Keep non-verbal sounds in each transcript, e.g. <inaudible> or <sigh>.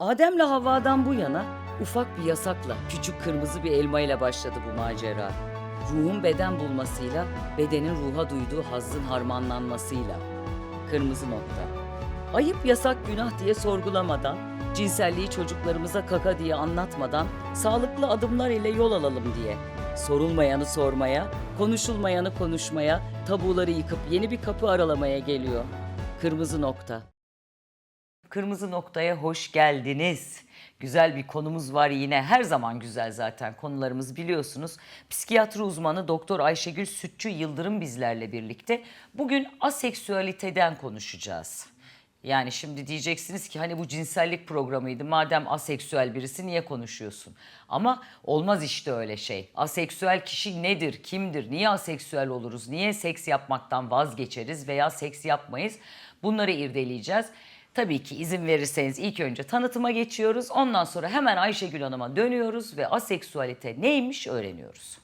Adem'le Havva'dan bu yana ufak bir yasakla, küçük kırmızı bir elmayla başladı bu macera. Ruhun beden bulmasıyla, bedenin ruha duyduğu hazzın harmanlanmasıyla. Kırmızı nokta. Ayıp yasak günah diye sorgulamadan, cinselliği çocuklarımıza kaka diye anlatmadan, sağlıklı adımlar ile yol alalım diye. Sorulmayanı sormaya, konuşulmayanı konuşmaya, tabuları yıkıp yeni bir kapı aralamaya geliyor. Kırmızı nokta. Kırmızı noktaya hoş geldiniz. Güzel bir konumuz var yine. Her zaman güzel zaten konularımız biliyorsunuz. Psikiyatri uzmanı Doktor Ayşegül Sütçü Yıldırım bizlerle birlikte. Bugün aseksüaliteden konuşacağız. Yani şimdi diyeceksiniz ki hani bu cinsellik programıydı. Madem aseksüel birisi niye konuşuyorsun? Ama olmaz işte öyle şey. Aseksüel kişi nedir, kimdir, niye aseksüel oluruz, niye seks yapmaktan vazgeçeriz veya seks yapmayız? Bunları irdeleyeceğiz. Tabii ki izin verirseniz ilk önce tanıtıma geçiyoruz. Ondan sonra hemen Ayşegül Hanım'a dönüyoruz ve aseksüalite neymiş öğreniyoruz.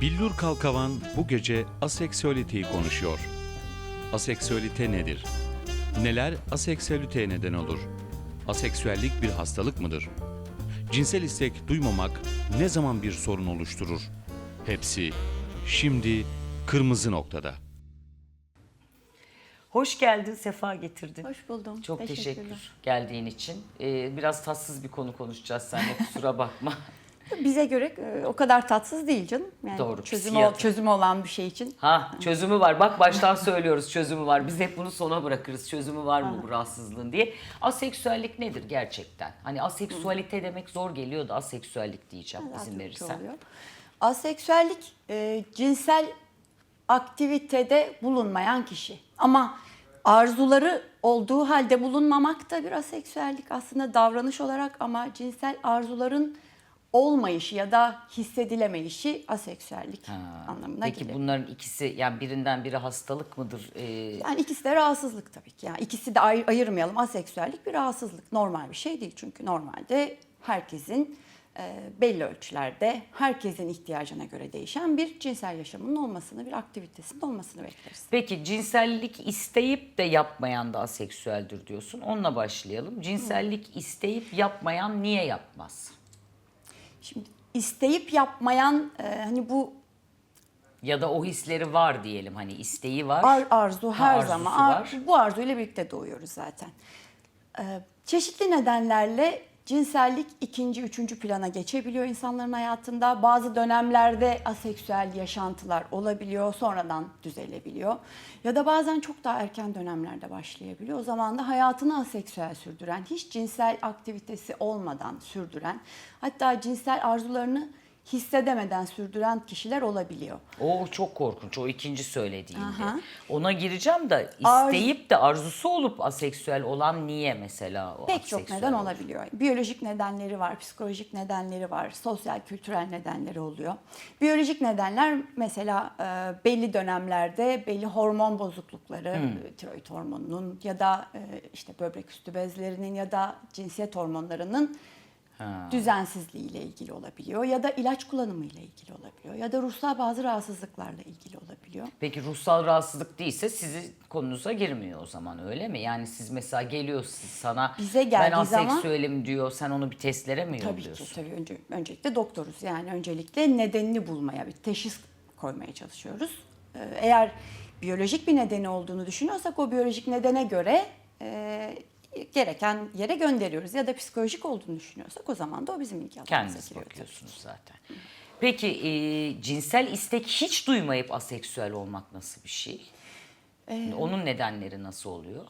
Billur Kalkavan bu gece aseksüaliteyi konuşuyor. Aseksüalite nedir? Neler aseksüaliteye neden olur? Aseksüellik bir hastalık mıdır? Cinsel istek duymamak ne zaman bir sorun oluşturur? Hepsi şimdi kırmızı noktada. Hoş geldin, sefa getirdin. Hoş buldum. Çok Teşekkürler. teşekkür geldiğin için. Ee, biraz tatsız bir konu konuşacağız seninle <laughs> kusura bakma. Bize göre e, o kadar tatsız değil canım. Yani Doğru, Çözümü, çözümü olan bir şey için. Ha çözümü var. Bak baştan söylüyoruz çözümü var. Biz hep bunu sona bırakırız. Çözümü var mı bu rahatsızlığın diye. Aseksüellik nedir gerçekten? Hani aseksüalite demek zor geliyor da aseksüellik diyeceğim izin Yardımcı verirsen. oluyor. Aseksüellik e, cinsel aktivitede bulunmayan kişi. Ama arzuları olduğu halde bulunmamak da bir aseksüellik aslında davranış olarak ama cinsel arzuların olmayışı ya da hissedilemeyişi aseksüellik anlamına Peki gelir. bunların ikisi yani birinden biri hastalık mıdır? Ee, Yani ikisi de rahatsızlık tabii ki. Yani ikisi de ay- ayırmayalım. Aseksüellik bir rahatsızlık. Normal bir şey değil çünkü normalde herkesin belli ölçülerde herkesin ihtiyacına göre değişen bir cinsel yaşamının olmasını, bir aktivitesinin olmasını bekleriz. Peki cinsellik isteyip de yapmayan da aseksüeldir diyorsun. Onunla başlayalım. Cinsellik isteyip yapmayan niye yapmaz? Şimdi isteyip yapmayan e, hani bu Ya da o hisleri var diyelim hani isteği var. ar- arzu Ha, her arzusu zaman ar- var. bu arzuyla birlikte doğuyoruz zaten. E, çeşitli nedenlerle cinsellik ikinci, üçüncü plana geçebiliyor insanların hayatında. Bazı dönemlerde aseksüel yaşantılar olabiliyor, sonradan düzelebiliyor. Ya da bazen çok daha erken dönemlerde başlayabiliyor. O zaman da hayatını aseksüel sürdüren, hiç cinsel aktivitesi olmadan sürdüren, hatta cinsel arzularını hissedemeden sürdüren kişiler olabiliyor. O çok korkunç o ikinci söylediğinde. Aha. Ona gireceğim de isteyip de arzusu olup aseksüel olan niye mesela o Pek çok aseksüel neden olur? olabiliyor. Biyolojik nedenleri var, psikolojik nedenleri var, sosyal kültürel nedenleri oluyor. Biyolojik nedenler mesela e, belli dönemlerde belli hormon bozuklukları, Hmm. tiroid hormonunun ya da e, işte böbrek üstü bezlerinin ya da cinsiyet hormonlarının düzensizliği ile ilgili olabiliyor ya da ilaç kullanımı ile ilgili olabiliyor ya da ruhsal bazı rahatsızlıklarla ilgili olabiliyor. Peki ruhsal rahatsızlık değilse sizi konunuza girmiyor o zaman öyle mi? Yani siz mesela geliyor siz sana Bize ben geldiği zaman- aseksüelim diyor sen onu bir testlere mi Tabii ki tabii önce, öncelikle doktoruz yani öncelikle nedenini bulmaya bir teşhis koymaya çalışıyoruz. Ee, Eğer biyolojik bir nedeni olduğunu düşünüyorsak o biyolojik nedene göre e, gereken yere gönderiyoruz ya da psikolojik olduğunu düşünüyorsak o zaman da o bizim ilgi alanımıza Kendiniz giriyor. bakıyorsunuz zaten. Peki e, cinsel istek hiç duymayıp aseksüel olmak nasıl bir şey? Ee, Onun nedenleri nasıl oluyor?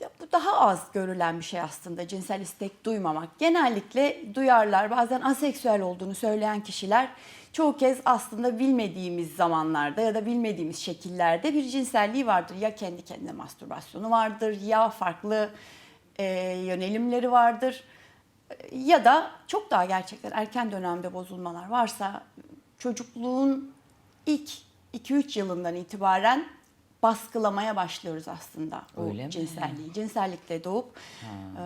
Ya bu daha az görülen bir şey aslında cinsel istek duymamak. Genellikle duyarlar bazen aseksüel olduğunu söyleyen kişiler çoğu kez aslında bilmediğimiz zamanlarda ya da bilmediğimiz şekillerde bir cinselliği vardır. Ya kendi kendine mastürbasyonu vardır ya farklı e, yönelimleri vardır. Ya da çok daha gerçekten erken dönemde bozulmalar varsa çocukluğun ilk 2-3 yılından itibaren baskılamaya başlıyoruz aslında o Öyle mi? cinselliği. Cinsellikle doğup e,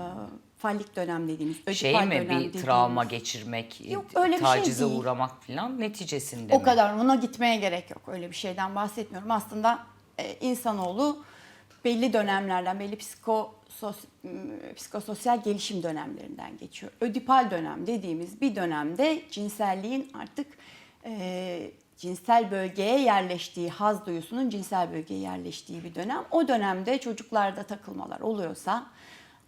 fallik dönem dediğimiz, ödipal Şey mi dönem bir dediğimiz. travma geçirmek, Yok, e, öyle bir şey tacize değil. uğramak falan neticesinde O mi? kadar ona gitmeye gerek yok. Öyle bir şeyden bahsetmiyorum. Aslında e, insanoğlu belli dönemlerden, belli psikosos, m, psikososyal gelişim dönemlerinden geçiyor. Ödipal dönem dediğimiz bir dönemde cinselliğin artık e, cinsel bölgeye yerleştiği, haz duyusunun cinsel bölgeye yerleştiği bir dönem. O dönemde çocuklarda takılmalar oluyorsa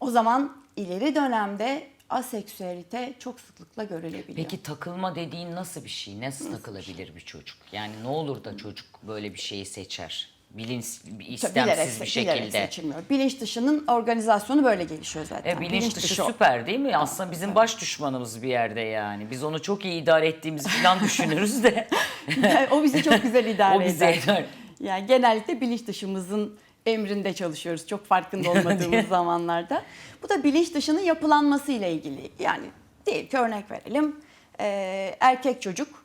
o zaman ileri dönemde aseksüelite çok sıklıkla görülebiliyor. Peki takılma dediğin nasıl bir şey? Nasıl, takılabilir bir çocuk? Yani ne olur da çocuk böyle bir şeyi seçer? Bilinç, istemsiz bir şekilde. seçilmiyor. Bilinç dışının organizasyonu böyle gelişiyor zaten. E, bilinç, dışı, o. süper değil mi? Aslında bizim baş düşmanımız bir yerde yani. Biz onu çok iyi idare ettiğimizi falan düşünürüz de. <laughs> o bizi çok güzel <laughs> idare O bizi eder. eder. Yani genellikle bilinç dışımızın emrinde çalışıyoruz çok farkında olmadığımız zamanlarda. Bu da bilinç dışının yapılanması ile ilgili. Yani diyelim ki örnek verelim. Ee, erkek çocuk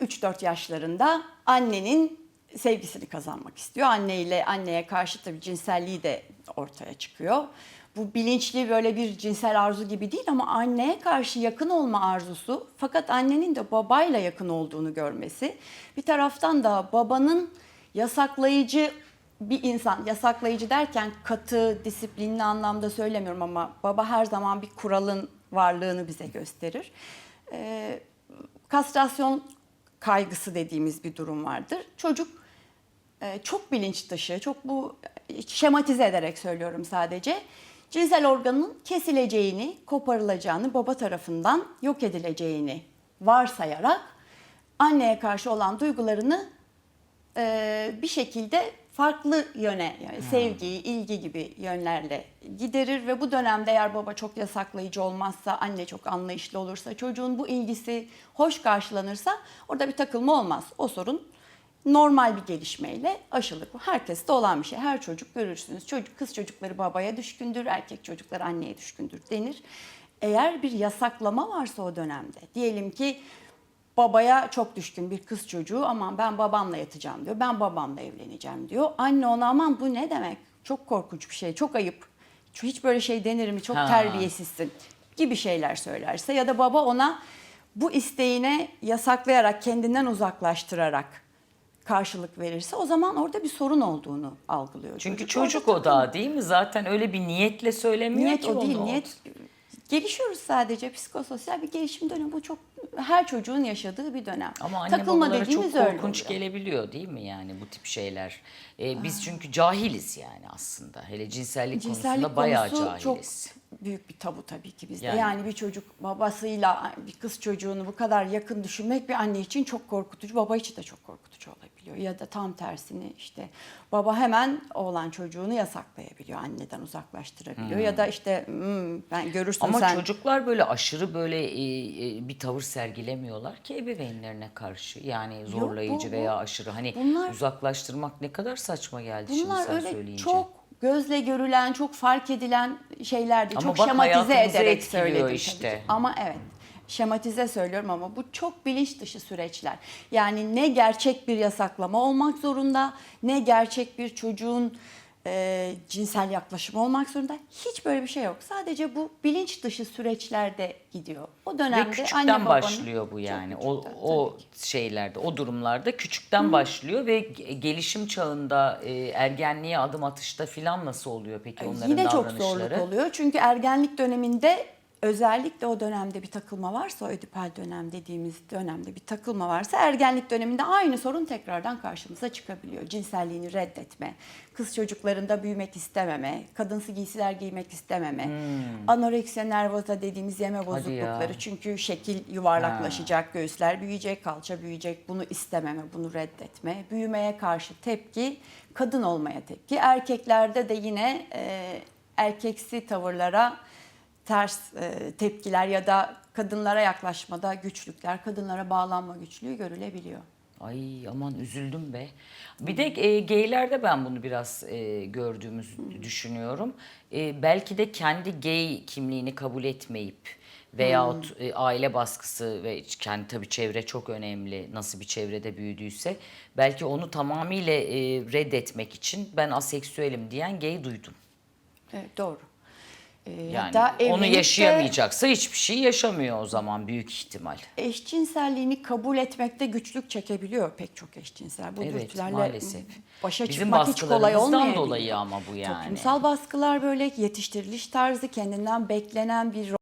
3-4 yaşlarında annenin sevgisini kazanmak istiyor. Anne ile anneye karşı tabii cinselliği de ortaya çıkıyor. Bu bilinçli böyle bir cinsel arzu gibi değil ama anneye karşı yakın olma arzusu fakat annenin de babayla yakın olduğunu görmesi. Bir taraftan da babanın yasaklayıcı bir insan, yasaklayıcı derken katı, disiplinli anlamda söylemiyorum ama baba her zaman bir kuralın varlığını bize gösterir. Ee, kastrasyon kaygısı dediğimiz bir durum vardır. Çocuk çok bilinç dışı, çok bu e, şematize ederek söylüyorum sadece. Cinsel organın kesileceğini, koparılacağını, baba tarafından yok edileceğini varsayarak anneye karşı olan duygularını e, bir şekilde farklı yöne yani sevgi, ilgi gibi yönlerle giderir ve bu dönemde eğer baba çok yasaklayıcı olmazsa, anne çok anlayışlı olursa, çocuğun bu ilgisi hoş karşılanırsa orada bir takılma olmaz. O sorun normal bir gelişmeyle aşılır. Bu herkeste olan bir şey. Her çocuk görürsünüz. Çocuk kız çocukları babaya düşkündür, erkek çocukları anneye düşkündür denir. Eğer bir yasaklama varsa o dönemde, diyelim ki babaya çok düşkün bir kız çocuğu aman ben babamla yatacağım diyor. Ben babamla evleneceğim diyor. Anne ona aman bu ne demek? Çok korkunç bir şey, çok ayıp. Hiç böyle şey denir mi? Çok Ha. terbiyesizsin gibi şeyler söylerse ya da baba ona bu isteğine yasaklayarak, kendinden uzaklaştırarak karşılık verirse o zaman orada bir sorun olduğunu algılıyor. Çünkü Çocuk çocuk o da değil mi? Zaten öyle bir niyetle söylemiyor Niyet ki o değil, onu. niyet gelişiyoruz sadece psikososyal bir gelişim dönemi. Bu çok her çocuğun yaşadığı bir dönem. Ama anne Takılma babalara çok korkunç gelebiliyor değil mi yani bu tip şeyler? Ee, biz çünkü cahiliz yani aslında. Hele cinsellik, Cinsellik konusunda bayağı konusu cahiliz. çok büyük bir tabu tabii ki bizde. Yani. Yani. bir çocuk babasıyla bir kız çocuğunu bu kadar yakın düşünmek bir anne için çok korkutucu, baba için de çok korkutucu olabiliyor. Ya da tam tersini işte baba hemen oğlan çocuğunu yasaklayabiliyor, anneden uzaklaştırabiliyor. Ya da işte "Hmm, ben görürsün Ama sen çocuklar böyle aşırı böyle e, e, bir tavır sergilemiyorlar ki ebeveynlerine karşı. Yani zorlayıcı bu- veya aşırı. Hani bunlar- uzaklaştırmak ne kadar saçma geldi şimdi sen öyle söyleyince. çok gözle görülen, çok fark edilen şeyler değil. Ama çok bak şematize ederek söyledim işte. Ama evet, şematize söylüyorum ama bu çok bilinç dışı süreçler. Yani ne gerçek bir yasaklama olmak zorunda, ne gerçek bir çocuğun e, cinsel yaklaşımı olmak zorunda. Hiç böyle bir şey yok. Sadece bu bilinç dışı süreçlerde gidiyor. O dönemde Ve küçükten anne babanın başlıyor bu Çok yani. O o şeylerde, o durumlarda küçükten başlıyor ve ge- gelişim çağında e, ergenliğe adım atışta filan nasıl oluyor peki onların Yine çok davranışları? zorluk oluyor. Çünkü ergenlik döneminde özellikle o dönemde bir takılma varsa, o ödipal dönem dediğimiz dönemde bir takılma varsa ergenlik döneminde aynı sorun tekrardan karşımıza çıkabiliyor. Cinselliğini reddetme, kız çocuklarında büyümek istememe, kadınsı giysiler giymek istememe, anoreksiya nervosa dediğimiz yeme Hmm. Bozuklukları. Çünkü şekil yuvarlaklaşacak, göğüsler büyüyecek, kalça büyüyecek. Bunu istememe, bunu reddetme. Büyümeye karşı tepki, kadın olmaya tepki. Erkeklerde de yine e, erkeksi tavırlara ters e, tepkiler ya da kadınlara yaklaşmada güçlükler, kadınlara bağlanma güçlüğü görülebiliyor. Ay aman üzüldüm be. Bir de e, gaylerde ben bunu biraz e, gördüğümüzü düşünüyorum. E, belki de kendi gay kimliğini kabul etmeyip veyahut e, aile baskısı ve kendi tabii çevre çok önemli. Nasıl bir çevrede büyüdüyse belki onu tamamıyla e, reddetmek için ben aseksüelim diyen gay duydum. Evet, doğru. Ee, Yani hatta onu evlilikte yaşayamayacaksa hiçbir şey yaşamıyor o zaman büyük ihtimal. Eşcinselliğini kabul etmekte güçlük çekebiliyor pek çok eşcinsel. Bu Evet dürtülerle maalesef. başa Bizim çıkmak hiç kolay baskılarımızdan olmayabiliyor. dolayı ama bu yani. Toplumsal baskılar böyle yetiştiriliş tarzı kendinden beklenen bir